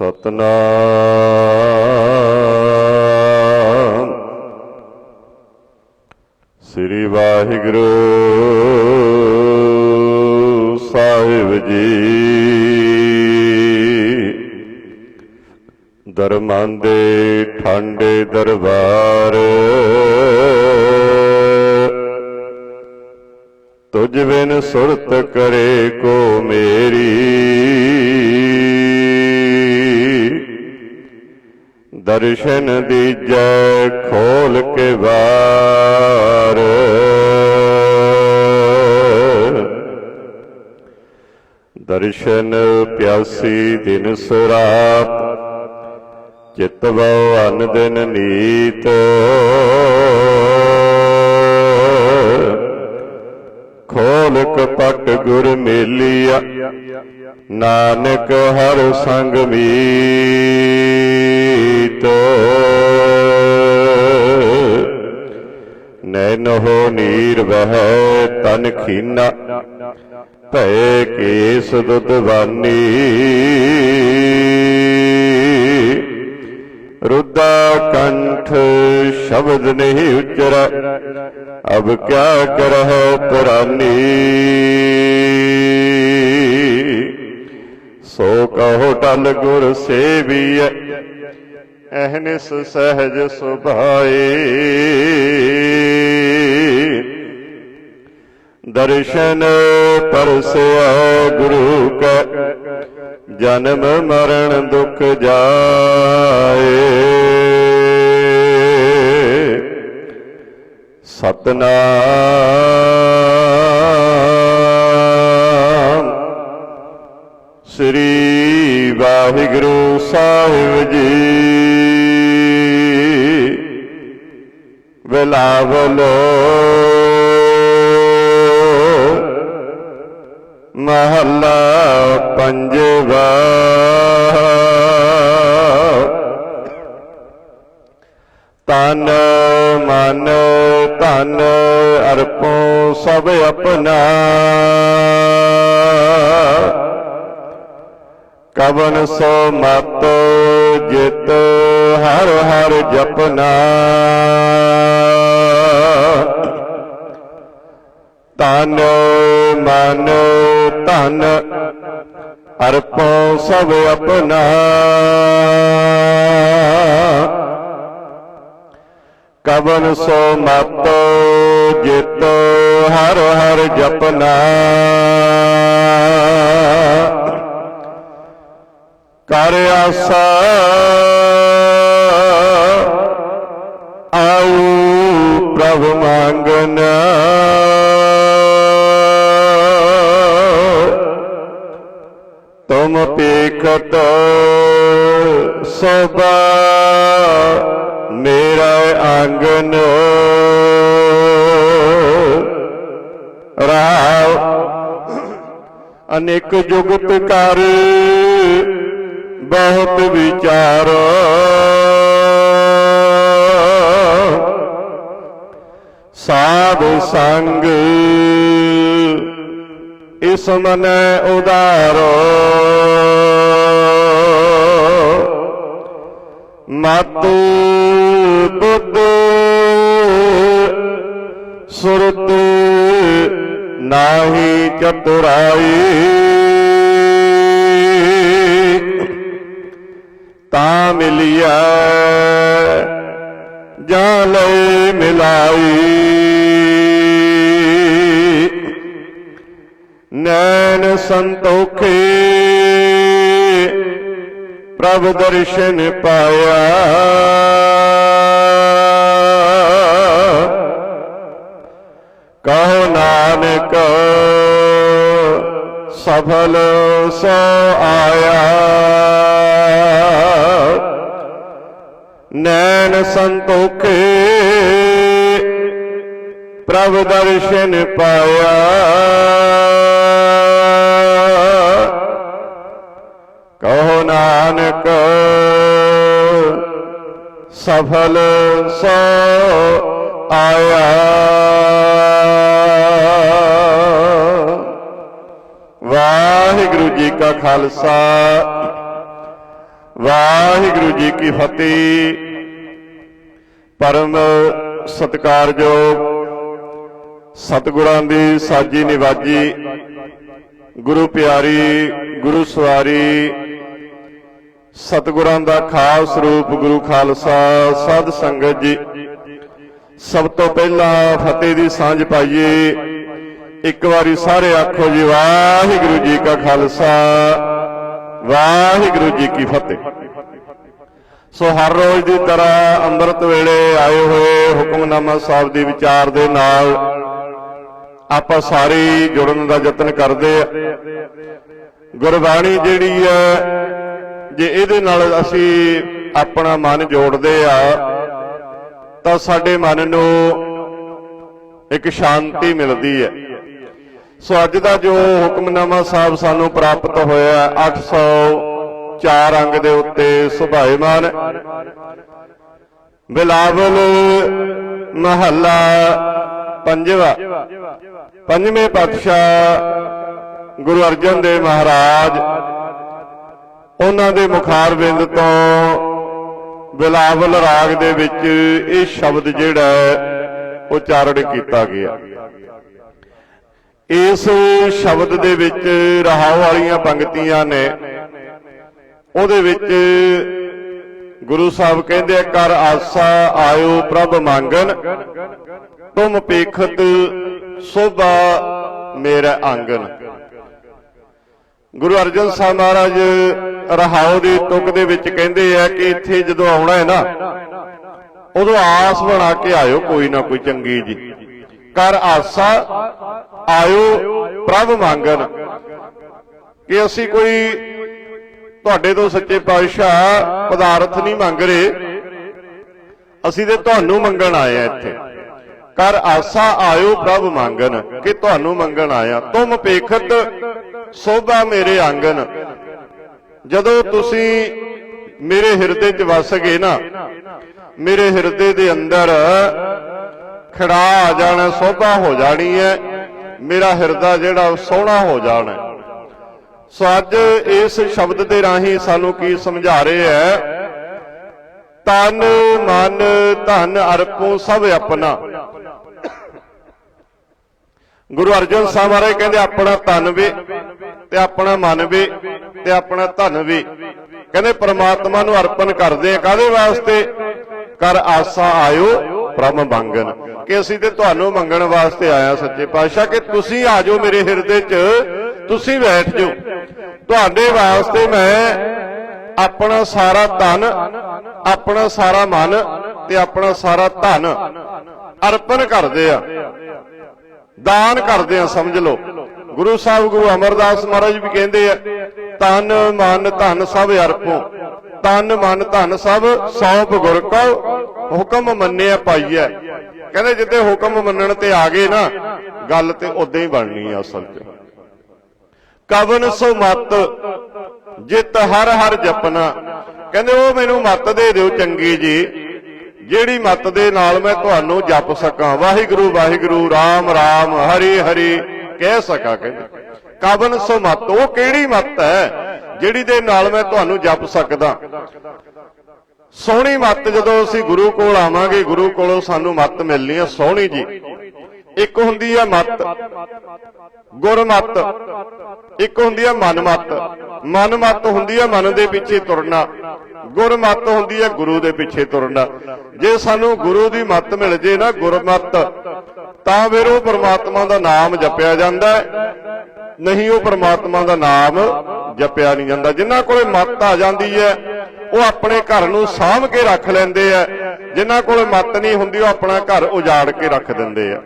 ਸਤਨਾਮ। ਸ੍ਰੀ ਵਾਹਿਗੁਰੂ ਸਾਹਿਬ ਜੀ। ਦਰਮਾਂ ਦੇ ਠਾਂਡੇ ਦਰਬਾਰ। ਤੁਝ ਬਿਨ ਸੁਰਤ ਕਰੇ ਦਰਸ਼ਨ ਦੀਜੈ ਖੋਲ ਕੇ ਵਾਰ। ਦਰਸ਼ਨ ਪਿਆਸੀ ਦਿਨ ਸੁਰਾਤ ਚਿਤ ਵਉ ਅਨ ਦਿਨ ਨੀਤ। ਖੋਲ ਕਪਟ ਗੁਰ ਮੇਲੀਆ ਨਾਨਕ ਹਰ ਸੰਗ ਮੀਤ। ਹੋ ਨੀਰ ਵਹਿ ਤਨ ਖੀਨਾ ਭੈ ਕੇਸ ਦੁਦਵਾਨੀ ਰੁਦਾ ਕੰਠ ਸ਼ਬਦ ਨਹੀਂ ਉਚਰਾ, ਅਬ ਕਿਆ ਕਰਹਿ ਪੁਰਾਨੀ। ਸੋ ਕਹੋ ਟਲ ਗੁਰ ਸੇਵੀਐ, ਅਹਨਿਸ ਸਹਿਜ ਸੁਭਾਏ। ਦਰਸ਼ਨ ਪਰਸਿਆ ਗੁਰੂ ਕੈ, ਜਨਮ ਮਰਨ ਦੁਖ ਜਾਏ। ਸਤਨਾਮ ਵਾਹਿਗੁਰੂ ਸਾਹਿਬ ਜੀ। ਵਿਲਾਵਲੋ ਮਹੱਲਾ ਪੰਜਵਾ। ਤਨ ਮਨ ਧਨ ਅਰਪੋ ਸਭ ਆਪਣਾ। ਕਵਨ ਸੋ ਮਤ ਜਿਤ ਹਰ ਹਰ ਜਪਨਾ। ਤਨ ਮਨ ਧਨ ਅਰਪੋ ਸਭ ਆਪਣਾ। ਕਵਨ ਸੋ ਮਤ ਜਿਤ ਹਰ ਹਰ ਜਪਨਾ। ਕਰ ਆਸਾ। ਆਉ ਪ੍ਰਭ ਮੰਗਨਾ। ਤੁਮ ਪੇਖਤ ਸੋਬਾ ਮੇਰਾ ਆਂਗਨ ਰਾਵ ਅਨੇਕ ਜੁਗਤ ਕਰ ਬਹੁਤ ਵਿਚਾਰ। ਸਾਧ ਸੰਗ ਇਸ ਮਨੈ ਉਦਾਰੋ। ਮਤੁ ਬੁੱਧ ਸੁਰਤ ਨਾਹੀ ਚਤੁਰਾਈ। ਤਾਂ ਮਿਲਿਆ। ਜਾਂ ਲੈ ਮਿਲਾਈ। ਨੈਣ ਸੰਤੋਖੇ। ਪ੍ਰਭ ਦਰਸ਼ਨ ਪਾਇਆ। ਕਹੋ ਨਾਨਕ, ਸਫਲ ਸੋ ਆਇਆ। ਨੈਣ ਸੰਤੋਖੇ। ਪ੍ਰਭ ਦਰਸ਼ਨ ਪਾਇਆ। ਕਹੋ ਨਾਨਕ, ਸਫਲ ਸੋ ਆਇਆ। ਵਾਹਿਗੁਰੂ ਜੀ ਕਾ ਖਾਲਸਾ। ਵਾਹਿਗੁਰੂ ਜੀ ਕੀ ਫਤਿਹ। ਪਰਮ ਸਤਿਕਾਰਯੋਗ ਸਤਿਗੁਰਾਂ ਦੀ ਸਾਜੀ ਨਿਵਾਜੀ, ਗੁਰੂ ਪਿਆਰੀ, ਗੁਰੂ ਸਵਾਰੀ, ਸਤਿਗੁਰਾਂ ਦਾ ਖਾਸ ਰੂਪ ਗੁਰੂ ਖਾਲਸਾ ਸਾਧ ਸੰਗਤ ਜੀ। ਸਭ ਤੋਂ ਪਹਿਲਾਂ ਫਤਿਹ ਦੀ ਸਾਂਝ ਪਾਈਏ। ਇੱਕ ਵਾਰੀ ਸਾਰੇ ਆਖੋ ਜੀ, ਵਾਹਿਗੁਰੂ ਜੀ ਕਾ ਖਾਲਸਾ, ਵਾਹਿਗੁਰੂ ਜੀ ਕੀ ਫਤਿਹ। ਸੋ ਹਰ ਰੋਜ਼ ਦੀ ਤਰ੍ਹਾਂ ਅੰਮ੍ਰਿਤ ਵੇਲੇ ਆਏ ਹੋਏ ਹੁਕਮਨਾਮਾ ਸਾਹਿਬ ਦੀ ਵਿਚਾਰ ਦੇ ਨਾਲ ਆਪਾਂ ਸਾਰੇ ਜੁੜਨ ਦਾ ਯਤਨ ਕਰਦੇ ਆ। ਗੁਰਬਾਣੀ ਜਿਹੜੀ ਹੈ, ਜੇ ਇਹਦੇ ਨਾਲ ਅਸੀਂ ਆਪਣਾ ਮਨ ਜੋੜਦੇ ਆ, ਤਾਂ ਸਾਡੇ ਮਨ ਨੂੰ ਇੱਕ ਸ਼ਾਂਤੀ ਮਿਲਦੀ ਹੈ। ਸੋ ਅੱਜ ਦਾ ਜੋ ਹੁਕਮਨਾਮਾ ਸਾਹਿਬ ਸਾਨੂੰ ਪ੍ਰਾਪਤ ਹੋਇਆ ਚਾਰ ਅੰਗ ਦੇ ਉੱਤੇ ਸੁਭਾਏਮਾਨ ਬਿਲਾਵਲ ਮਹੱਲਾ ਪੰਜਵਾ। ਪੰਜਵੇਂ ਪਾਤਸ਼ਾਹ ਗੁਰੂ ਅਰਜਨ ਦੇਵ ਮਹਾਰਾਜ ਉਹਨਾਂ ਦੇ ਮੁਖਾਰ ਬਿੰਦ ਤੋਂ ਬਿਲਾਵਲ ਰਾਗ ਦੇ ਵਿੱਚ ਇਹ ਸ਼ਬਦ ਜਿਹੜਾ ਹੈ ਉਚਾਰਨ ਕੀਤਾ ਗਿਆ। ਇਸ ਸ਼ਬਦ ਦੇ ਵਿੱਚ ਰਹਾਉ ਵਾਲੀਆਂ ਪੰਕਤੀਆਂ ਨੇ ਉਹਦੇ ਵਿੱਚ ਗੁਰੂ ਸਾਹਿਬ ਕਹਿੰਦੇ ਆ, ਕਰ ਆਸਾ ਆਇਓ ਪ੍ਰਭ ਮੰਗਨ ਤੁਮ ਪੇਖਤ ਸੋਭਾ ਮੇਰਾ ਆਂਗਨ ਗੁਰੂ ਅਰਜਨ ਸਾਹਿਬ ਮਹਾਰਾਜ ਰਹਾਉ ਦੀ ਤੁਕ ਦੇ ਵਿੱਚ ਕਹਿੰਦੇ ਆ ਕਿ ਇੱਥੇ ਜਦੋਂ ਆਉਣਾ ਹੈ ਨਾ ਉਦੋਂ ਆਸ ਬਣਾ ਕੇ ਆਇਓ ਕੋਈ ਨਾ ਕੋਈ ਚੰਗੀ ਜੀ। ਕਰ ਆਸਾ ਆਇਓ ਪ੍ਰਭ ਮੰਗਨ ਕਿ ਅਸੀਂ ਕੋਈ ਤੁਹਾਡੇ ਤੋਂ ਸੱਚੇ ਪਾਤਸ਼ਾਹ ਪਦਾਰਥ ਨਹੀਂ ਮੰਗ ਰਹੇ। ਅਸੀਂ ਤੇ ਤੁਹਾਨੂੰ ਮੰਗਣ ਆਏ ਆ ਇੱਥੇ। ਕਰ ਆਸਾ ਆਇਓ ਪ੍ਰਭ ਮੰਗਨ ਕਿ ਤੁਹਾਨੂੰ ਮੰਗਣ ਆਇਆ ਤੁਮ ਪੇਖਤ ਸੋਭਾ ਮੇਰੇ ਆਂਗਨ ਜਦੋਂ ਤੁਸੀਂ ਮੇਰੇ ਹਿਰਦੇ 'ਚ ਵਸ ਗਏ ਨਾ, ਮੇਰੇ ਹਿਰਦੇ ਦੇ ਅੰਦਰ ਖੜਾ ਆ ਜਾਣਾ, ਸੋਭਾ ਹੋ ਜਾਣੀ ਹੈ। ਮੇਰਾ ਹਿਰਦਾ ਜਿਹੜਾ ਉਹ ਸੋਹਣਾ ਹੋ ਜਾਣਾ। ਸੋ ਅੱਜ ਇਸ ਸ਼ਬਦ ਦੇ ਰਾਹੀਂ ਸਾਨੂੰ ਕੀ ਸਮਝਾ ਰਹੇ ਹੈ? ਤਨ, ਮਨ, ਧਨ, ਅਰਪੋ ਸਭ ਆਪਣਾ। ਗੁਰੂ ਅਰਜਨ ਸਾਹਿਬ ਮਹਾਰਾਜ ਕਹਿੰਦੇ, ਆਪਣਾ ਤਨ ਵੀ ਤੇ ਆਪਣਾ ਮਨ ਵੇ ਤੇ ਆਪਣਾ ਧਨ ਵੀ। ਕਹਿੰਦੇ, ਪ੍ਰਮਾਤਮਾ ਨੂੰ ਅਰਪਣ ਕਰਦੇ ਆ ਕਾਦੇ ਵਾਸਤੇ? ਕਰ ਆਸਾ ਆਇਓ ਪ੍ਰਮ ਮੰਗਨ। ਕਿ ਅਸੀਂ ਤੇ ਤੁਹਾਨੂੰ ਮੰਗਣ ਵਾਸਤੇ ਆਇਆ, ਸੱਚੇ ਪਾਤਸ਼ਾਹ, ਕਿ ਤੁਸੀਂ ਆ ਜਾਓ ਮੇਰੇ ਹਿਰਦੇ 'ਚ। ਤੁਸੀਂ ਬੈਠ ਜਾਓ। ਤੁਹਾਡੇ ਵਾਸਤੇ ਮੈਂ ਆਪਣਾ ਸਾਰਾ ਤਨ ਆਪਣਾ ਸਾਰਾ ਮਨ ਤੇ ਆਪਣਾ ਸਾਰਾ ਧਨ ਅਰਪਣ ਕਰਦੇ ਆ। ਦਾਨ ਕਰਦੇ ਆ, ਸਮਝ ਲਓ। ਗੁਰੂ ਸਾਹਿਬ, ਗੁਰੂ ਅਮਰਦਾਸ ਮਹਾਰਾਜ ਵੀ ਕਹਿੰਦੇ ਆ, ਤਨ, ਮਨ, ਧਨ ਸਭ ਅਰਪੋ। ਤਨ, ਮਨ, ਧਨ ਸਭ ਸੌਂਪ ਗੁਰ ਕੋ ਹੁਕਮ ਮੰਨਿਆ ਪਾਈਐ। ਕਹਿੰਦੇ ਜਿੱਦੇ ਹੁਕਮ ਮੰਨਣ ਤੇ ਆ ਗਏ ਨਾ, ਗੱਲ ਤੇ ਉਦਾਂ ਹੀ ਬਣਨੀ ਆ ਅਸਲ 'ਚ। ਕਵਨ ਸੋ ਮਤ, ਜਿਤ ਹਰ ਹਰ ਜਪਨਾ। ਕਹਿੰਦੇ, ਉਹ ਮੈਨੂੰ ਮਤ ਦੇ ਦਿਓ ਚੰਗੀ ਜੀ, ਜਿਹੜੀ ਮਤ ਦੇ ਨਾਲ ਮੈਂ ਤੁਹਾਨੂੰ ਜਪ ਸਕਾਂ। ਵਾਹਿਗੁਰੂ ਵਾਹਿਗੁਰੂ, ਰਾਮ ਰਾਮ, ਹਰੀ ਹਰੀ, ਕਹਿ ਸਕਾਂ, ਕਹਿੰਦੇ। ਕਵਨ ਸੋ ਮਤ, ਉਹ ਕਿਹੜੀ ਮਤ ਹੈ, ਜਿਹੜੀ ਦੇ ਨਾਲ ਮੈਂ ਤੁਹਾਨੂੰ ਜਪ ਸਕਦਾ? ਸੋਹਣੀ ਮੱਤ ਜਦੋਂ ਅਸੀਂ ਗੁਰੂ ਕੋਲ ਆਵਾਂਗੇ, ਗੁਰੂ ਕੋਲੋਂ ਸਾਨੂੰ ਮੱਤ ਮਿਲਣੀ ਹੈ ਸੋਹਣੀ ਜੀ। ਇੱਕ ਹੁੰਦੀ ਹੈ ਮੱਤ। ਗੁਰਮਤ। ਇੱਕ ਹੁੰਦੀ ਹੈ ਮਨਮਤ। ਮਨਮਤ ਹੁੰਦੀ ਹੈ ਮਨ ਦੇ ਪਿੱਛੇ ਤੁਰਨਾ। ਗੁਰਮਤ ਹੁੰਦੀ ਹੈ ਗੁਰੂ ਦੇ ਪਿੱਛੇ ਤੁਰਨਾ। ਜੇ ਸਾਨੂੰ ਗੁਰੂ ਦੀ ਮੱਤ ਮਿਲ ਜੇ ਨਾ ਗੁਰਮਤ, ਤਾਂ ਫਿਰ ਉਹ ਪਰਮਾਤਮਾ ਦਾ ਨਾਮ ਜਪਿਆ ਜਾਂਦਾ ਨਹੀਂ, ਉਹ ਪਰਮਾਤਮਾ ਦਾ ਨਾਮ ਜਪਿਆ ਨਹੀਂ ਜਾਂਦਾ। ਜਿਨ੍ਹਾਂ ਕੋਲੇ ਮੱਤ ਆ ਜਾਂਦੀ ਹੈ, ਉਹ ਆਪਣੇ ਘਰ ਨੂੰ ਸਾਂਭ ਕੇ ਰੱਖ ਲੈਂਦੇ ਆ ਜਿਨ੍ਹਾਂ ਕੋਲੇ ਮੱਤ ਨਹੀਂ ਹੁੰਦੀ, ਉਹ ਆਪਣਾ ਘਰ ਉਜਾੜ ਕੇ ਰੱਖ ਦਿੰਦੇ ਆ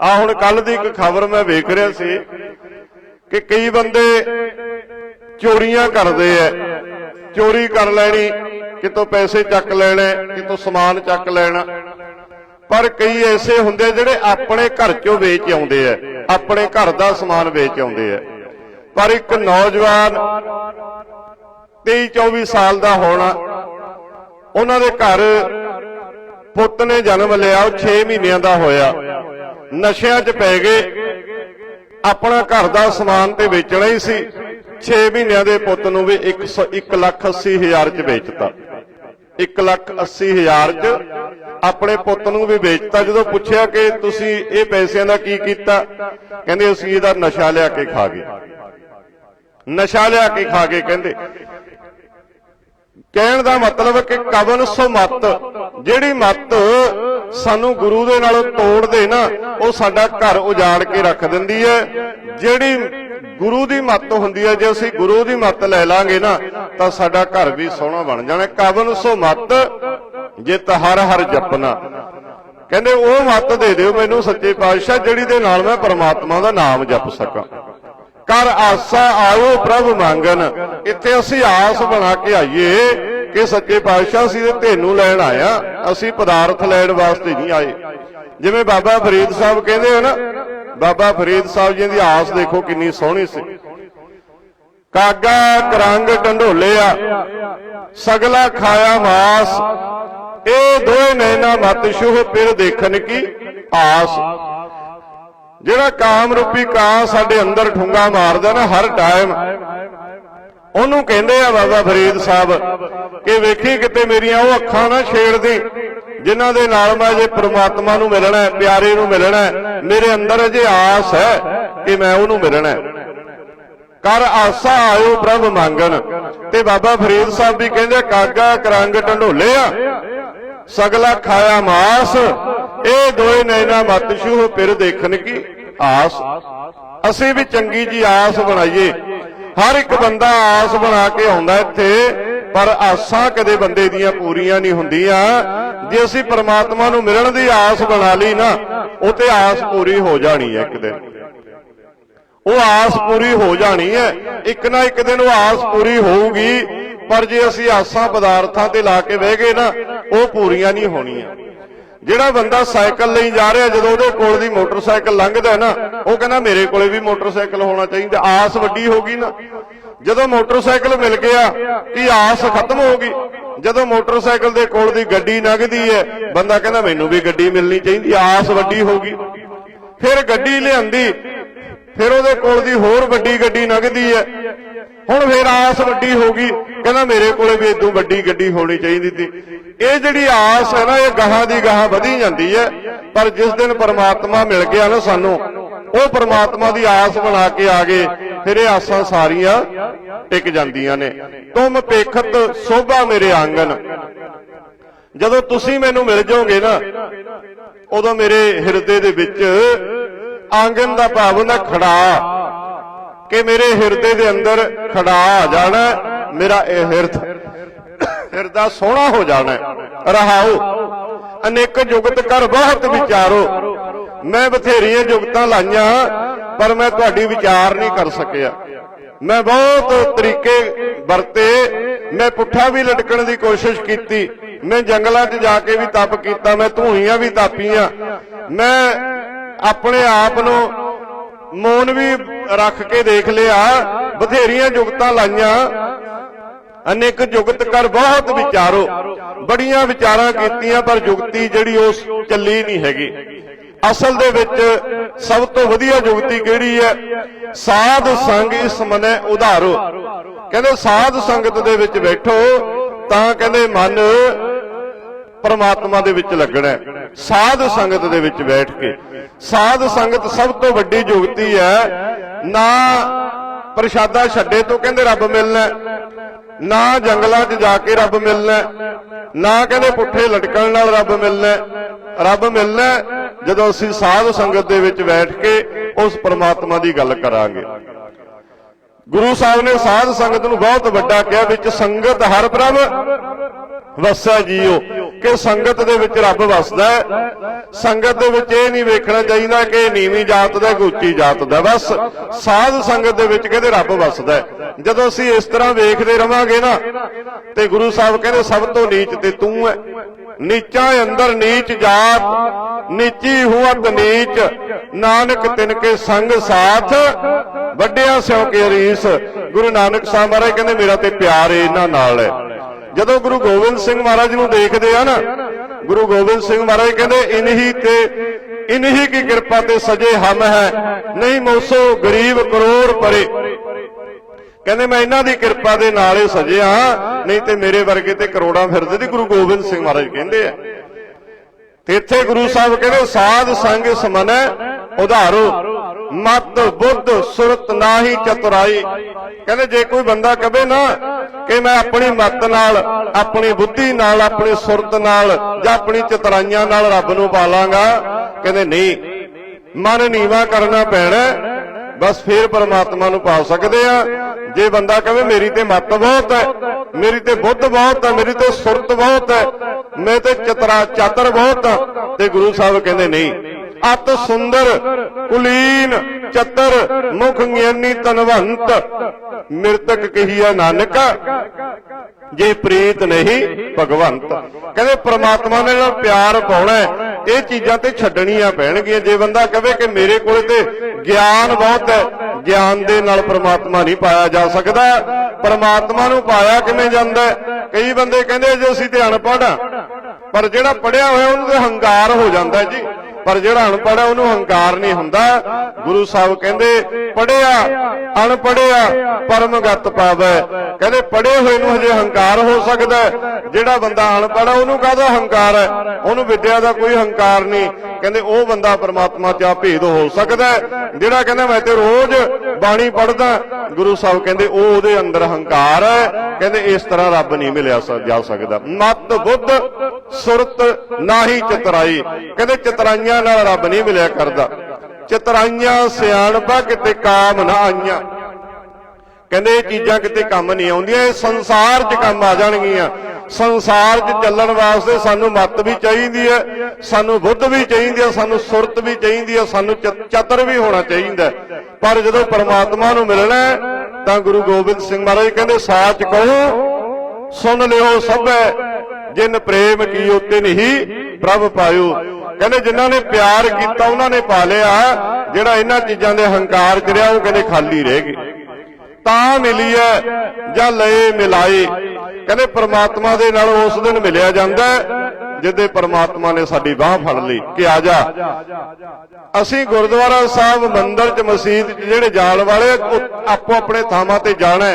ਆ ਹੁਣ ਕੱਲ ਦੀ ਇੱਕ ਖਬਰ ਮੈਂ ਵੇਖ ਰਿਹਾ ਸੀ ਕਿ ਕਈ ਬੰਦੇ ਚੋਰੀਆਂ ਕਰਦੇ ਐ ਚੋਰੀ ਕਰ ਲੈਣੀ, ਕਿਤੋਂ ਪੈਸੇ ਚੱਕ ਲੈਣੇ, ਕਿਤੋਂ ਸਮਾਨ ਚੱਕ ਲੈਣਾ। ਪਰ ਕਈ ਐਸੇ ਹੁੰਦੇ ਜਿਹੜੇ ਆਪਣੇ ਘਰ ਚੋਂ ਵੇਚ ਆਉਂਦੇ ਐ ਆਪਣੇ ਘਰ ਦਾ ਸਮਾਨ ਵੇਚ ਆਉਂਦੇ ਐ ਪਰ ਇੱਕ ਨੌਜਵਾਨ 23 24 ਸਾਲ ਦਾ ਹੋਣਾ, ਉਹਨਾਂ ਦੇ ਘਰ ਪੁੱਤ ਨੇ ਜਨਮ ਲਿਆ, ਉਹ 6 ਮਹੀਨਿਆਂ ਦਾ ਹੋਇਆ। ਨਸ਼ਿਆਂ 'ਚ ਪੈ ਗਏ। ਆਪਣਾ ਘਰ ਦਾ ਸਮਾਨ ਤੇ ਵੇਚਣਾ ਹੀ ਸੀ। 6 ਮਹੀਨਿਆਂ ਦੇ ਪੁੱਤ ਨੂੰ ਵੀ 1 ਲੱਖ 80 ਹਜ਼ਾਰ ਚ ਵੇਚਤਾ। 1 ਲੱਖ 80 ਹਜ਼ਾਰ ਚ ਆਪਣੇ ਪੁੱਤ ਨੂੰ ਵੀ ਵੇਚਤਾ। ਜਦੋਂ ਪੁੱਛਿਆ ਕਿ ਤੁਸੀਂ ਇਹ ਪੈਸਿਆਂ ਦਾ ਕੀ ਕੀਤਾ, ਕਹਿੰਦੇ ਅਸੀਂ ਇਹਦਾ ਨਸ਼ਾ ਲਿਆ ਕੇ ਖਾ ਗਏ। ਨਸ਼ਾ ਲਿਆ ਕੇ ਖਾ ਗਏ, ਕਹਿੰਦੇ। ਕਹਿਣ ਦਾ ਮਤਲਬ ਕਿ ਕਵਨ ਸੋ ਮਤ, ਜਿਹੜੀ ਮਤ ਸਾਨੂੰ ਗੁਰੂ ਦੇ ਨਾਲੋਂ ਤੋੜ ਦੇ ਨਾ, ਉਹ ਸਾਡਾ ਘਰ ਉਜਾੜ ਕੇ ਰੱਖ ਦਿੰਦੀ ਹੈ। ਜਿਹੜੀ ਗੁਰੂ ਦੀ ਮੱਤ ਹੁੰਦੀ ਹੈ, ਜੇ ਅਸੀਂ ਗੁਰੂ ਦੀ ਮੱਤ ਲੈ ਲਾਂਗੇ ਨਾ, ਤਾਂ ਸਾਡਾ ਘਰ ਵੀ ਸੋਹਣਾ ਬਣ ਜਾਣਾ। ਕਵਨ ਸੋ ਮਤ, ਜਿਤ ਹਰ ਹਰ ਜਪਨਾ। ਕਹਿੰਦੇ, ਉਹ ਮੱਤ ਦੇ ਦਿਓ ਮੈਨੂੰ ਸੱਚੇ ਪਾਤਸ਼ਾਹ, ਜਿਹੜੀ ਦੇ ਨਾਲ ਮੈਂ ਪਰਮਾਤਮਾ ਦਾ ਨਾਮ ਜਪ ਸਕਾਂ। ਕਰ ਆਸਾ ਆਓ ਪ੍ਰਭ ਮੰਗਨ, ਇੱਥੇ ਅਸੀਂ ਆਸ ਬਣਾ ਕੇ ਆਈਏ। ਕਿ ਸੱਚੇ ਪਾਤਸ਼ਾਹ ਅਸੀਂ ਤੇ ਤੈਨੂੰ ਲੈਣ ਆਇਆ ਅਸੀਂ ਪਦਾਰਥ ਲੈਣ ਵਾਸਤੇ ਨਹੀਂ ਆਏ। ਜਿਵੇਂ ਬਾਬਾ ਫਰੀਦ ਸਾਹਿਬ ਕਹਿੰਦੇ ਹਨ ਬਾਬਾ ਫਰੀਦ ਸਾਹਿਬ ਜੀ ਦੀ ਆਸ ਦੇਖੋ ਕਿੰਨੀ ਸੋਹਣੀ ਸੀ। ਕਾਗਾ ਕਰੰਗ ਢੰਡੋਲਿਆ ਸਗਲਾ ਖਾਇਆ ਮਾਸ, ਇਹ ਦੋਏ ਨੈਣਾ ਮਤ ਸ਼ੁਹ ਫਿਰ ਦੇਖਣ ਕੀ ਆਸ। ਜਿਹੜਾ ਕਾਮ ਰੂਪੀ ਕਾਂ ਸਾਡੇ ਅੰਦਰ ਠੁੰਗਾ ਮਾਰਦਾ ਨਾ, ਹਰ ਟਾਈਮ ਉਹਨੂੰ ਕਹਿੰਦੇ ਆ ਬਾਬਾ ਫਰੀਦ ਸਾਹਿਬ ਕਿ ਵੇਖੀ ਕਿਤੇ ਮੇਰੀਆਂ ਉਹ ਅੱਖਾਂ ਨਾ ਛੇੜਦੀ, ਜਿਨ੍ਹਾਂ ਦੇ ਨਾਲ ਮੈਂ ਜੇ ਪ੍ਰਮਾਤਮਾ ਨੂੰ ਮਿਲਣਾ ਹੈ, ਪਿਆਰੇ ਨੂੰ ਮਿਲਣਾ ਹੈ, ਮੇਰੇ ਅੰਦਰ ਅਜੇ ਆਸ ਹੈ ਕਿ ਮੈਂ ਉਹਨੂੰ ਮਿਲਣਾ ਹੈ। ਕਰ ਆਸਾ ਆਇਓ ਪ੍ਰਭ ਮੰਗਣ। ਤੇ ਬਾਬਾ ਫਰੀਦ ਸਾਹਿਬ ਵੀ ਕਹਿੰਦੇ ਕਾਗਾ ਕਰੰਗ ਢੰਡੋਲੇ ਆ, ਸਗਲਾ ਖਾਇਆ ਮਾਸ, ਇਹ ਦੋਏ ਨੈਣਾ ਮਤ ਸ਼ੂਹ ਫਿਰ ਦੇਖਣ ਕੀ ਆਸ। ਅਸੀਂ ਵੀ ਚੰਗੀ ਜੀ ਆਸ ਬਣਾਈਏ। ਹਰ ਇੱਕ ਬੰਦਾ ਆਸ ਬਣਾ ਕੇ ਆਉਂਦਾ ਇੱਥੇ, ਪਰ ਆਸਾਂ ਕਦੇ ਬੰਦੇ ਦੀਆਂ ਪੂਰੀਆਂ ਨਹੀਂ ਹੁੰਦੀਆਂ। ਜੇ ਅਸੀਂ ਪਰਮਾਤਮਾ ਨੂੰ ਮਿਲਣ ਦੀ ਆਸ ਬਣਾ ਲਈ ਨਾ, ਉਹ ਤੇ ਆਸ ਪੂਰੀ ਹੋ ਜਾਣੀ ਹੈ ਇੱਕ ਦਿਨ। ਉਹ ਆਸ ਪੂਰੀ ਹੋ ਜਾਣੀ ਹੈ, ਇੱਕ ਨਾ ਇੱਕ ਦਿਨ ਉਹ ਆਸ ਪੂਰੀ ਹੋਊਗੀ, ਪਰ ਜੇ ਅਸੀਂ ਆਸਾਂ ਪਦਾਰਥਾਂ ਤੇ ਲਾ ਕੇ ਬਹਿ ਗਏ ਨਾ, ਉਹ ਪੂਰੀਆਂ ਨਹੀਂ ਹੋਣੀਆਂ। ਜਿਹੜਾ ਬੰਦਾ ਸਾਈਕਲ ਲਈ ਜਾ ਰਿਹਾ, ਜਦੋਂ ਉਹਦੇ ਕੋਲ ਦੀ ਮੋਟਰਸਾਈਕਲ ਲੰਘਦਾ ਹੈ ਨਾ, ਉਹ ਕਹਿੰਦਾ ਮੇਰੇ ਕੋਲੇ ਵੀ ਮੋਟਰਸਾਈਕਲ ਹੋਣਾ ਚਾਹੀਦਾ, ਆਸ ਵੱਡੀ ਹੋ ਗਈ ਨਾ। ਜਦੋਂ ਮੋਟਰਸਾਈਕਲ ਮਿਲ ਗਿਆ, ਕਿ ਆਸ ਖਤਮ ਹੋ ਗਈ? ਜਦੋਂ ਮੋਟਰਸਾਈਕਲ ਦੇ ਕੋਲ ਦੀ ਗੱਡੀ ਲੰਘਦੀ ਹੈ, ਬੰਦਾ ਕਹਿੰਦਾ ਮੈਨੂੰ ਵੀ ਗੱਡੀ ਮਿਲਣੀ ਚਾਹੀਦੀ, ਆਸ ਵੱਡੀ ਹੋ ਗਈ। ਫਿਰ ਗੱਡੀ ਲਿਆਂਦੀ, ਫਿਰ ਉਹਦੇ ਕੋਲ ਦੀ ਹੋਰ ਵੱਡੀ ਗੱਡੀ ਲੰਘਦੀ ਹੈ। ਹੁਣ ਫੇਰ ਆਸ ਵੱਡੀ ਹੋ ਗਈ, ਕਹਿੰਦਾ ਮੇਰੇ ਕੋਲੇ ਵੀ ਇਦੋਂ ਵੱਡੀ ਗੱਡੀ ਹੋਣੀ ਚਾਹੀਦੀ ਸੀ। ਇਹ ਜਿਹੜੀ ਆਸ ਹੈ ਨਾ, ਇਹ ਗਾਹਾਂ ਦੀ ਗਾਹਾਂ ਵਧੀ ਜਾਂਦੀ ਹੈ, ਪਰ ਜਿਸ ਦਿਨ ਪਰਮਾਤਮਾ ਮਿਲ ਗਿਆ ਨਾ ਸਾਨੂੰ, ਉਹ ਪਰਮਾਤਮਾ ਦੀ ਆਸ ਬਣਾ ਕੇ ਆ ਗਏ, ਫਿਰ ਇਹ ਆਸਾਂ ਸਾਰੀਆਂ ਟਿਕ ਜਾਂਦੀਆਂ ਨੇ। ਤੁਮ ਪੇਖਤ ਸੋਭਾ ਮੇਰੇ ਆਂਗਨ। ਜਦੋਂ ਤੁਸੀਂ ਮੈਨੂੰ ਮਿਲ ਜਾਓਗੇ ਨਾ, ਉਦੋਂ ਮੇਰੇ ਹਿਰਦੇ ਦੇ ਵਿੱਚ ਆਂਗਨ ਦਾ ਭਾਵ ਹੁੰਦਾ ਖੜਾ। ਕਿ ਮੇਰੇ ਹਿਰਦੇ ਦੇ ਅੰਦਰ ਖੜਾ ਆ ਜਾਣਾ, ਮੇਰਾ ਇਹ ਹਿਰਦ। ਹਿਰਦਾ ਸੋਹਣਾ ਹੋ ਜਾਣਾ। ਰਹਾਓ। ਅਨੇਕ ਜੁਗਤ ਕਰ ਬਹੁਤ ਵਿਚਾਰੋ। ਮੈਂ ਬਥੇਰੀਆਂ ਜੁਗਤਾਂ ਲਾਈਆਂ, ਪਰ ਮੈਂ ਤੁਹਾਡੀ ਵਿਚਾਰ ਨਹੀਂ ਕਰ ਸਕਿਆ। ਮੈਂ ਬਹੁਤ ਤਰੀਕੇ ਵਰਤੇ। ਮੈਂ ਪੁੱਠਾ ਵੀ ਲਟਕਣ ਦੀ ਕੋਸ਼ਿਸ਼ ਕੀਤੀ। ਮੈਂ ਜੰਗਲਾਂ 'ਚ ਜਾ ਕੇ ਵੀ ਤਪ ਕੀਤਾ। ਮੈਂ ਧੂਈਆਂ ਵੀ ਤਾਪੀਆਂ। ਮੈਂ ਆਪਣੇ ਆਪ ਨੂੰ ਮੌਨ ਵੀ ਰੱਖ ਕੇ ਦੇਖ ਲਿਆ, ਬਥੇਰੀਆਂ ਜੁਗਤਾਂ ਲਾਈਆਂ। ਅਨੇਕ ਜੁਗਤ ਕਰ ਬਹੁਤ ਵਿਚਾਰੋ। ਬੜੀਆਂ ਵਿਚਾਰਾਂ ਕੀਤੀਆਂ, ਪਰ ਜੁਗਤੀ ਜਿਹੜੀ ਉਹ ਚੱਲੀ ਨਹੀਂ ਹੈਗੀ। ਅਸਲ ਦੇ ਵਿੱਚ ਸਭ ਤੋਂ ਵਧੀਆ ਜੁਗਤੀ ਕਿਹੜੀ ਹੈ? ਸਾਧ ਸੰਗ ਇਸ ਮਨੇ ਉਧਾਰੋ। ਕਹਿੰਦੇ ਸਾਧ ਸੰਗਤ ਦੇ ਵਿੱਚ ਬੈਠੋ, ਤਾਂ ਕਹਿੰਦੇ ਮਨ ਪਰਮਾਤਮਾ ਦੇ ਵਿੱਚ ਲੱਗਣਾ ਹੈ। ਸਾਧ ਸੰਗਤ ਦੇ ਵਿੱਚ ਬੈਠ ਕੇ। ਸਾਧ ਸੰਗਤ ਸਭ ਤੋਂ ਵੱਡੀ ਜੁਗਤੀ ਹੈ, ਨਾ ਪ੍ਰਸ਼ਾਦਾ ਛੱਡੇ ਤੋਂ ਕਹਿੰਦੇ ਰੱਬ ਮਿਲਣਾ ਨਾ ਜੰਗਲਾਂ 'ਚ ਜਾ ਕੇ ਰੱਬ ਮਿਲਣਾ ਨਾ ਕਹਿੰਦੇ ਪੁੱਠੇ ਲਟਕਣ ਨਾਲ ਰੱਬ ਮਿਲਣਾ ਰੱਬ ਮਿਲਣਾ ਜਦੋਂ ਅਸੀਂ ਸਾਧ ਸੰਗਤ ਦੇ ਵਿੱਚ ਬੈਠ ਕੇ ਉਸ ਪਰਮਾਤਮਾ ਦੀ ਗੱਲ ਕਰਾਂਗੇ। ਗੁਰੂ ਸਾਹਿਬ ਨੇ ਸਾਧ ਸੰਗਤ ਨੂੰ ਬਹੁਤ ਵੱਡਾ ਕਿਹਾ, ਵਿੱਚ ਸੰਗਤ ਹਰ ਪ੍ਰਭ, ਵਸੈ ਜੀਓ। ਕਿ ਸੰਗਤ ਦੇ ਵਿੱਚ ਰੱਬ ਵਸਦਾ ਹੈ। ਸੰਗਤ ਦੇ ਵਿੱਚ ਇਹ ਨਹੀਂ ਵੇਖਣਾ ਚਾਹੀਦਾ ਕਿ ਨੀਵੀਂ ਜਾਤ ਦਾ ਕਿ ਉੱਚੀ ਜਾਤ ਦਾ ਬਸ ਸਾਧ ਸੰਗਤ ਦੇ ਵਿੱਚ ਕਹਿੰਦੇ ਰੱਬ ਵਸਦਾ ਹੈ। ਜਦੋਂ ਅਸੀਂ ਇਸ ਤਰ੍ਹਾਂ ਵੇਖਦੇ ਰਵਾਂਗੇ ਨਾ, ਤੇ ਗੁਰੂ ਸਾਹਿਬ ਕਹਿੰਦੇ ਸਭ ਤੋਂ ਨੀਚ ਤੇ ਤੂੰ ਹੈ। ਨੀਚਾ ਅੰਦਰ ਨੀਚ ਜਾਤ, ਨੀਚੀ ਹੁਅਤ ਨੀਚ। ਨਾਨਕ ਤਿਨ ਕੇ ਸੰਗ ਸਾਥ, ਵੱਡਿਆਂ ਸਿਉ ਕੇ ਰੀਸ। ਗੁਰੂ ਨਾਨਕ ਸਾਹਿਬ ਮਹਾਰਾਜ ਕਹਿੰਦੇ, ਮੇਰਾ ਤੇ ਪਿਆਰ ਇਹਨਾਂ ਨਾਲ ਹੈ। ਜਦੋਂ ਗੁਰੂ ਗੋਬਿੰਦ ਸਿੰਘ ਮਹਾਰਾਜ ਨੂੰ ਦੇਖਦੇ ਆ ਨਾ, ਗੁਰੂ ਗੋਬਿੰਦ ਸਿੰਘ ਮਹਾਰਾਜ ਕਹਿੰਦੇ, ਇਨਹੀ ਤੇ, ਇਨਹੀ ਕੀ ਕਿਰਪਾ ਤੇ ਸਜੇ ਹਮ ਹੈ, ਨਹੀਂ ਮੌਸੋ ਗਰੀਬ ਕਰੋੜ ਪਰੇ। ਕਹਿੰਦੇ, ਮੈਂ ਇਹਨਾਂ ਦੀ ਕਿਰਪਾ ਦੇ ਨਾਲ ਹੀ ਸਜਿਆ ਨਹੀਂ ਤੇ ਮੇਰੇ ਵਰਗੇ ਤੇ ਕਰੋੜਾਂ ਫਿਰਦੇ ਤੇ ਗੁਰੂ ਗੋਬਿੰਦ ਸਿੰਘ ਮਹਾਰਾਜ ਕਹਿੰਦੇ ਆ। ਤੇ ਇੱਥੇ ਗੁਰੂ ਸਾਹਿਬ ਕਹਿੰਦੇ, ਸਾਧ ਸੰਗ ਸਮਨ, ਉਧਾਰੋ। ਮਤ ਬੁੱਧ, ਸੁਰਤ ਨਾਹੀ ਚਤੁਰਾਈ। ਕਹਿੰਦੇ ਜੇ ਕੋਈ ਬੰਦਾ ਕਵੇ ਨਾ ਕਿ ਮੈਂ ਆਪਣੀ ਮਤ ਨਾਲ, ਆਪਣੀ ਬੁੱਧੀ ਨਾਲ, ਆਪਣੀ ਸੁਰਤ ਨਾਲ ਜਾਂ ਆਪਣੀ ਚਤੁਰਾਈਆਂ ਨਾਲ ਰੱਬ ਨੂੰ ਪਾਲਾਂਗਾ, ਕਹਿੰਦੇ ਨਹੀਂ। ਮਨ ਨੀਵਾ ਕਰਨਾ ਪੈਣਾ, ਬਸ ਫੇਰ ਪਰਮਾਤਮਾ ਨੂੰ ਪਾ ਸਕਦੇ ਆ। ਜੇ ਬੰਦਾ ਕਹੇ ਮੇਰੀ ਤੇ ਮੱਤ ਬਹੁਤ ਹੈ, ਮੇਰੀ ਤੇ ਬੁੱਧ ਬਹੁਤ ਹੈ, ਮੇਰੀ ਤੇ ਸੁਰਤ ਬਹੁਤ ਹੈ, ਮੈਂ ਤੇ ਚਤਰਾ ਚਾਤਰ ਬਹੁਤ ਹਾਂ, ਤੇ ਗੁਰੂ ਸਾਹਿਬ ਕਹਿੰਦੇ ਨਹੀਂ। ਅਤ ਸੁੰਦਰ, ਕੁਲੀਨ, ਚਤਰ, ਮੁਖ ਗਿਆਨੀ ਤਨਵੰਤ ਮਿਰਤਕ ਕਹੀਆ ਨਾਨਕ, ਜੇ ਪ੍ਰੀਤ ਨਹੀਂ, ਭਗਵੰਤ। ਕਹਿੰਦੇ ਪ੍ਰਮਾਤਮਾ ਨੇ ਨਾਲ ਪਿਆਰ ਪਾਉਣਾ ਇਹ ਚੀਜ਼ਾਂ ਤੇ ਛੱਡਣੀਆਂ ਪੈਣਗੀਆਂ। ਜੇ ਬੰਦਾ ਕਵੇ ਕਿ ਮੇਰੇ ਕੋਲ ਤੇ ਗਿਆਨ ਬਹੁਤ ਹੈ, ਗਿਆਨ ਦੇ ਨਾਲ ਪ੍ਰਮਾਤਮਾ ਨਹੀਂ ਪਾਇਆ ਜਾ ਸਕਦਾ। ਪ੍ਰਮਾਤਮਾ ਨੂੰ ਪਾਇਆ ਕਿਵੇਂ ਜਾਂਦਾ ਕਈ ਬੰਦੇ ਕਹਿੰਦੇ ਜੇ, ਅਸੀਂ ਤੇ ਅਨਪੜ੍ਹ ਹਾਂ। ਪਰ ਜਿਹੜਾ ਪੜਿਆ ਹੋਇਆ, ਉਹਨੂੰ ਤੇ ਹੰਕਾਰ ਹੋ ਜਾਂਦਾ ਜੀ। ਪਰ ਜਿਹੜਾ ਅਨਪੜ੍ਹ ਹੈ ਉਹਨੂੰ ਹੰਕਾਰ ਨਹੀਂ ਹੁੰਦਾ। ਗੁਰੂ ਸਾਹਿਬ ਕਹਿੰਦੇ ਪੜਿਆ ਅਨਪੜਿਆ ਪਰਮਗਤ ਪਾਵੈ। ਕਹਿੰਦੇ ਪੜੇ ਹੋਏ ਨੂੰ ਹਜੇ ਹੰਕਾਰ ਹੋ ਸਕਦਾ ਜਿਹੜਾ ਬੰਦਾ ਅਨਪੜ੍ਹ ਉਹਨੂੰ ਕਾਹਦਾ ਹੰਕਾਰ ਹੈ? ਉਹਨੂੰ ਵਿਦਿਆ ਦਾ ਕੋਈ ਹੰਕਾਰ ਨਹੀਂ। ਕਹਿੰਦੇ, ਉਹ ਬੰਦਾ ਪਰਮਾਤਮਾ 'ਚ ਭੇਦ ਹੋ ਸਕਦਾ ਜਿਹੜਾ ਕਹਿੰਦਾ, ਮੈਂ ਤੇ ਰੋਜ਼ ਬਾਣੀ ਪੜਦਾ ਗੁਰੂ ਸਾਹਿਬ ਕਹਿੰਦੇ, ਉਹ ਉਹਦੇ ਅੰਦਰ ਹੰਕਾਰ ਹੈ। ਕਹਿੰਦੇ, ਇਸ ਤਰ੍ਹਾਂ ਰੱਬ ਨਹੀਂ ਮਿਲਿਆ ਜਾ ਸਕਦਾ। ਮਤ ਬੁੱਧ, ਸੁਰਤ, ਨਾਹੀ ਚਤਰਾਈ। ਕਹਿੰਦੇ, ਚਤਰਾਈਆਂ ਨਾਲ ਰੱਬ ਨਹੀਂ ਮਿਲਿਆ ਕਰਦਾ। ਚਤਰਾਈਆਂ, ਸਿਆਣਪਾ ਕਿਤੇ ਕਾਮ ਨਾ ਆਈਆਂ। ਕਹਿੰਦੇ ਇਹ ਚੀਜ਼ਾਂ ਕਿਤੇ ਕੰਮ ਨਹੀਂ ਆਉਂਦੀਆਂ, ਇਹ ਸੰਸਾਰ 'ਚ ਕੰਮ ਆ ਜਾਣਗੀਆਂ। ਸੰਸਾਰ 'ਚ ਚੱਲਣ ਵਾਸਤੇ ਸਾਨੂੰ ਮੱਤ ਵੀ ਚਾਹੀਦੀ ਹੈ, ਸਾਨੂੰ ਬੁੱਧ ਵੀ ਚਾਹੀਦੀ ਹੈ, ਸਾਨੂੰ ਸੁਰਤ ਵੀ ਚਾਹੀਦੀ ਹੈ, ਸਾਨੂੰ ਚ- ਚਤਰ ਵੀ ਹੋਣਾ ਚਾਹੀਦਾ ਪਰ ਜਦੋਂ ਪਰਮਾਤਮਾ ਨੂੰ ਮਿਲਣਾ ਤਾਂ ਗੁਰੂ ਗੋਬਿੰਦ ਸਿੰਘ ਮਹਾਰਾਜ ਕਹਿੰਦੇ, ਸਾਚ ਕਹੋ, ਸੁਣ ਲਿਓ ਸਭੈ। ਜਿਨ ਪ੍ਰੇਮ ਕੀਓ ਤਿਨਹੀ ਪ੍ਰਭ ਪਾਇਓ। ਕਹਿੰਦੇ ਜਿਨ੍ਹਾਂ ਨੇ ਪਿਆਰ ਕੀਤਾ, ਉਹਨਾਂ ਨੇ ਪਾ ਲਿਆ, ਜਿਹੜਾ ਇਹਨਾਂ ਚੀਜ਼ਾਂ ਦੇ ਹੰਕਾਰ ਚ ਰਿਹਾ ਉਹ ਕਹਿੰਦੇ ਖਾਲੀ ਰਹਿ ਗਏ। ਤਾਂ ਮਿਲੀ ਹੈ ਜਾਂ ਲਏ ਮਿਲਾਏ। ਕਹਿੰਦੇ ਪ੍ਰਮਾਤਮਾ ਦੇ ਨਾਲ ਉਸ ਦਿਨ ਮਿਲਿਆ ਜਾਂਦਾ ਹੈ, ਜਿੱਦੇ ਪ੍ਰਮਾਤਮਾ ਨੇ ਸਾਡੀ ਬਾਹ ਫੜ ਲਈ ਕਿ ਆ ਜਾ। ਅਸੀਂ ਗੁਰਦੁਆਰਾ ਸਾਹਿਬ ਮੰਦਿਰ ਚ ਮਸਜਿਦ ਚ ਜਿਹੜੇ ਜਾਣ ਵਾਲੇ ਆਪੋ ਆਪਣੇ ਥਾਵਾਂ ਤੇ ਜਾਣਾ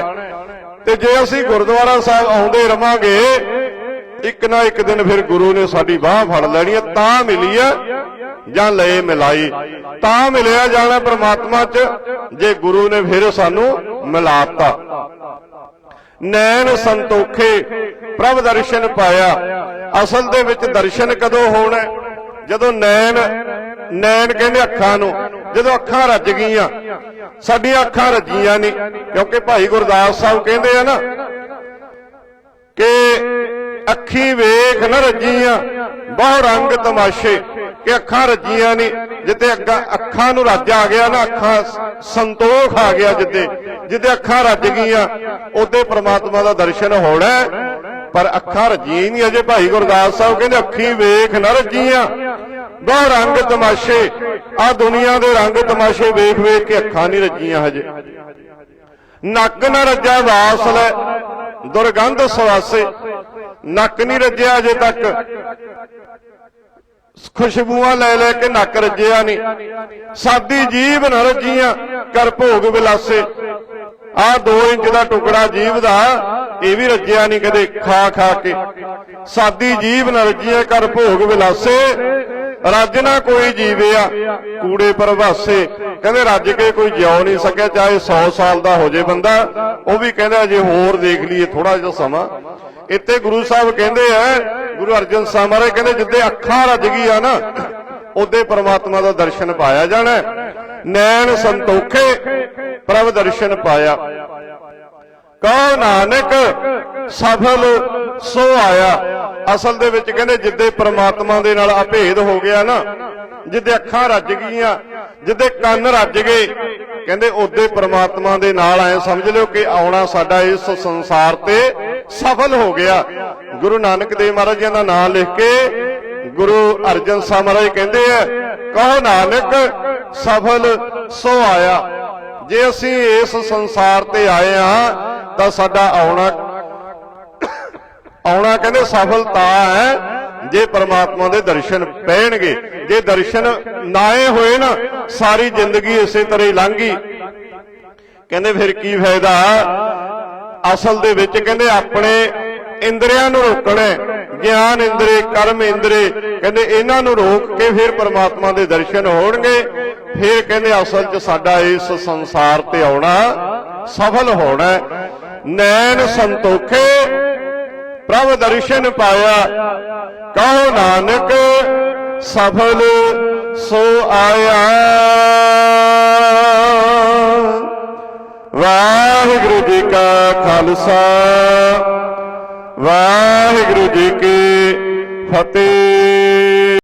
ਤੇ ਜੇ ਅਸੀਂ ਗੁਰਦੁਆਰਾ ਸਾਹਿਬ ਆਉਂਦੇ ਰਵਾਂਗੇ ਇੱਕ ਨਾ ਇੱਕ ਦਿਨ ਫਿਰ ਗੁਰੂ ਨੇ ਸਾਡੀ ਬਾਹ ਫੜ ਲੈਣੀ ਹੈ ਤਾਂ ਮਿਲੀ ਹੈ ਜਾਂ ਲਏ ਮਿਲਾਈ। ਤਾਂ ਮਿਲਿਆ ਜਾਣਾ ਪ੍ਰਮਾਤਮਾ 'ਚ, ਜੇ ਗੁਰੂ ਨੇ ਫਿਰ ਸਾਨੂੰ ਮਿਲਾਤਾ। ਨੈਣ ਸੰਤੋਖੇ, ਪ੍ਰਭ ਦਰਸ਼ਨ ਪਾਇਆ। ਅਸਲ ਦੇ ਵਿੱਚ ਦਰਸ਼ਨ ਕਦੋਂ ਹੋਣਾ? ਜਦੋਂ ਨੈਣ ਨੈਣ ਕਹਿੰਦੇ ਅੱਖਾਂ ਨੂੰ, ਜਦੋਂ ਅੱਖਾਂ ਰੱਜ ਗਈਆਂ। ਸਾਡੀਆਂ ਅੱਖਾਂ ਰੱਜੀਆਂ ਨਹੀਂ, ਕਿਉਂਕਿ ਭਾਈ ਗੁਰਦਾਸ ਸਾਹਿਬ ਕਹਿੰਦੇ ਆ ਨਾ ਕਿ ਅੱਖੀ ਵੇਖ ਨਾ ਰੱਜੀਆਂ, ਬਹੁ ਰੰਗ ਤਮਾਸ਼ੇ, ਕਿ ਅੱਖਾਂ ਰੱਜੀਆਂ ਨਹੀਂ ਜਿੱਤੇ ਅੱਗਾ ਅੱਖਾਂ ਨੂੰ ਰੱਜ ਆ ਗਿਆ ਨਾ, ਅੱਖਾਂ ਸੰਤੋਖ ਆ ਗਿਆ ਜਿੱਤੇ ਜਿੱਤੇ ਅੱਖਾਂ ਰੱਜ ਗਈਆਂ ਉਹਦੇ ਪ੍ਰਮਾਤਮਾ ਦਾ ਦਰਸ਼ਨ ਹੋਣਾ ਪਰ ਅੱਖਾਂ ਰੱਜੀਆਂ ਹੀ ਨਹੀਂ ਅਜੇ ਭਾਈ ਗੁਰਦਾਸ ਸਾਹਿਬ, ਕਹਿੰਦੇ ਅੱਖੀ ਵੇਖ ਨਾ ਰੱਜੀਆਂ। ਬਹੁ ਰੰਗ ਤਮਾਸ਼ੇ ਆ ਦੁਨੀਆ ਦੇ ਰੰਗ ਤਮਾਸ਼ੇ ਵੇਖ ਵੇਖ ਕੇ ਅੱਖਾਂ ਨਹੀਂ ਰੱਜੀਆਂ ਹਜੇ। ਨੱਕ ਨਾ ਰੱਜਾ ਵਾਸ ਲੈ ਦੁਰਗੰਧ ਸਵਾਸੇ, ਨੱਕ ਨਹੀਂ ਰੱਜਿਆ ਅਜੇ ਤੱਕ। ਖੁਸ਼ਬੂਆਂ ਲੈ ਲੈ ਕੇ ਨੱਕ ਰੱਜਿਆ ਨਹੀਂ। ਸਾਦੀ ਜੀਭ ਨਾ ਰੱਜੀਆਂ ਕਰ ਭੋਗ ਵਿਲਾਸੇ ਆ 2 ਇੰਚ ਦਾ ਟੁਕੜਾ ਜੀਭ ਦਾ, ਇਹ ਵੀ ਰੱਜਿਆ ਨਹੀਂ ਕਦੇ ਖਾ ਖਾ ਕੇ। ਸਾਦੀ ਜੀਭ ਨਾ ਰੱਜੀਆਂ ਕਰ ਭੋਗ ਵਿਲਾਸੇ ਰੱਜ ਨਾ ਕੋਈ ਜੀਵਿਆ ਕੂੜੇ ਪਰਵਾਸੇ। ਕਹਿੰਦੇ ਰੱਜ ਕੇ ਕੋਈ ਜਿਉ ਨਹੀਂ ਸਕਿਆ, ਚਾਹੇ 100 ਸਾਲ ਦਾ ਹੋ ਜੇ ਬੰਦਾ। ਉਹ ਵੀ ਕਹਿੰਦਾ ਜੇ ਹੋਰ ਦੇਖ ਲਈਏ ਥੋੜਾ ਜਿਹਾ ਸਮਾਂ। ਇੱਥੇ ਗੁਰੂ ਸਾਹਿਬ ਕਹਿੰਦੇ ਆ, ਗੁਰੂ ਅਰਜਨ ਸਾਹਿਬ ਮਹਾਰਾਜ ਕਹਿੰਦੇ ਜਿੱਦੇ ਅੱਖਾਂ ਰੱਜ ਗਈਆਂ ਨਾ, ਉਹਦੇ ਪਰਮਾਤਮਾ ਦਾ ਦਰਸ਼ਨ ਪਾਇਆ ਜਾਣਾ। ਨੈਣ ਸੰਤੋਖੇ ਪ੍ਰਭ ਦਰਸ਼ਨ ਪਾਇਆ। ਕਹੋ ਨਾਨਕ ਸਫਲ ਸੋ ਆਇਆ। ਅਸਲ ਦੇ ਵਿੱਚ ਕਹਿੰਦੇ ਜਿੱਦੇ ਪ੍ਰਮਾਤਮਾ ਦੇ ਨਾਲ ਅਭੇਦ ਹੋ ਗਿਆ ਨਾ, ਜਿੱਦੇ ਅੱਖਾਂ ਰੱਜ ਗਈਆਂ, ਜਿੱਦੇ ਕੰਨ ਰੱਜ ਗਏ, ਕਹਿੰਦੇ ਉਹਦੇ ਪ੍ਰਮਾਤਮਾ ਦੇ ਨਾਲ ਆਏ। ਸਮਝ ਲਿਓ ਕਿ ਆਉਣਾ ਸਾਡਾ ਇਸ ਸੰਸਾਰ ਤੇ ਸਫਲ ਹੋ ਗਿਆ। ਗੁਰੂ ਨਾਨਕ ਦੇਵ ਮਹਾਰਾਜ ਜੀ ਦਾ ਨਾਮ ਲਿਖ ਕੇ ਗੁਰੂ ਅਰਜਨ ਸਾਹਿਬ ਮਹਾਰਾਜ ਕਹਿੰਦੇ ਆ ਕਹੋ ਨਾਨਕ ਸਫਲ ਸੋ ਆਇਆ। ਜੇ ਅਸੀਂ ਇਸ ਸੰਸਾਰ ਤੇ ਆਏ ਆ ਤਾਂ ਸਾਡਾ ਆਉਣਾ ਆਉਣਾ ਕਹਿੰਦੇ ਸਫਲਤਾ ਹੈ ਜੇ ਪਰਮਾਤਮਾ ਦੇ ਦਰਸ਼ਨ ਪੈਣਗੇ। ਜੇ ਦਰਸ਼ਨ ਨਾਏ ਹੋਏ ਨਾ, ਸਾਰੀ ਜ਼ਿੰਦਗੀ ਇਸੇ ਤਰ੍ਹਾਂ ਹੀ ਲੰਘੀ ਕਹਿੰਦੇ ਫਿਰ ਕੀ ਫਾਇਦਾ? ਅਸਲ ਦੇ ਵਿੱਚ ਕਹਿੰਦੇ ਆਪਣੇ ਇੰਦਰੀਆਂ ਨੂੰ ਰੋਕਣਾ ਗਿਆਨ ਇੰਦਰੇ, ਕਰਮ ਇੰਦਰੇ, ਕਹਿੰਦੇ ਇਹਨਾਂ ਨੂੰ ਰੋਕ ਕੇ ਫਿਰ ਪਰਮਾਤਮਾ ਦੇ ਦਰਸ਼ਨ ਹੋਣਗੇ। ਫਿਰ ਕਹਿੰਦੇ ਅਸਲ 'ਚ ਸਾਡਾ ਇਸ ਸੰਸਾਰ ਤੇ ਆਉਣਾ ਸਫਲ ਹੋਣਾ ਹੈ। ਨੈਣ ਸੰਤੋਖੇ, ਪ੍ਰਭ ਦਰਸ਼ਨ ਪਾਇਆ, ਕਹੋ ਨਾਨਕ, ਸਫਲ ਸੋ ਆਇਆ। ਵਾਹਿਗੁਰੂ ਜੀ ਕਾ ਖਾਲਸਾ। ਵਾਹਿਗੁਰੂ ਜੀ ਕੀ ਫਤਿਹ।